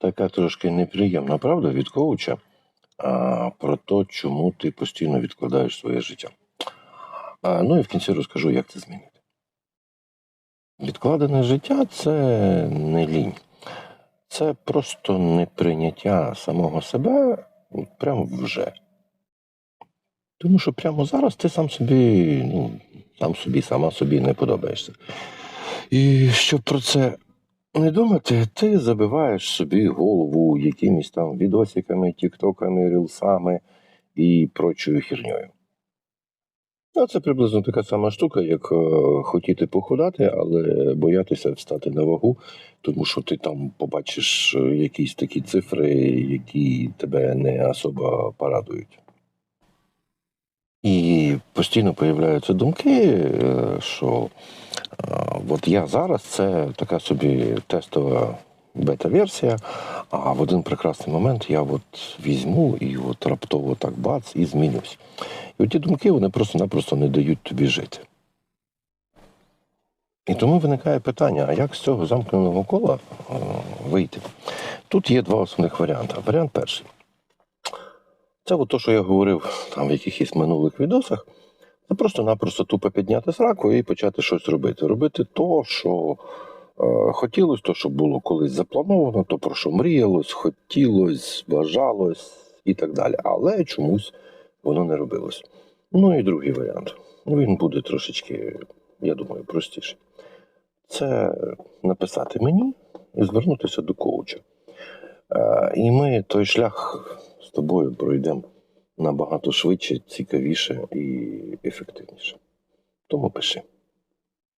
така трошки неприємна правда від коуча а, про те, чому ти постійно відкладаєш своє життя. А, ну і в кінці розкажу, як це змінити. Відкладене життя це не лінь. Це просто неприйняття самого себе прямо вже. Тому що прямо зараз ти сам собі, ну, сам собі, сама собі не подобаєшся. І щоб про це не думати, ти забиваєш собі голову якимись там відосиками, тіктоками, рілсами і прочою херньою. Ну, це приблизно така сама штука, як е, хотіти похудати, але боятися встати на вагу, тому що ти там побачиш е, якісь такі цифри, які тебе не особо порадують. І постійно появляються думки, е, що от я зараз це така собі тестова бета-версія, а в один прекрасний момент я от візьму і от раптово так бац і змінюсь. І ті думки вони просто-напросто не дають тобі жити. І тому виникає питання: а як з цього замкненого кола е, вийти? Тут є два основних варіанти. Варіант перший. Це от то, що я говорив там в якихось минулих відосах. Це просто-напросто тупо підняти сраку і почати щось робити. Робити то, що е, хотілося, то, що було колись заплановано, то про що мріялось, хотілось, бажалось і так далі. Але чомусь воно не робилось. Ну і другий варіант. Ну, Він буде трошечки, я думаю, простіший. Це написати мені і звернутися до коуча. Е, І ми той шлях з тобою пройдемо набагато швидше, цікавіше і Το όπεσε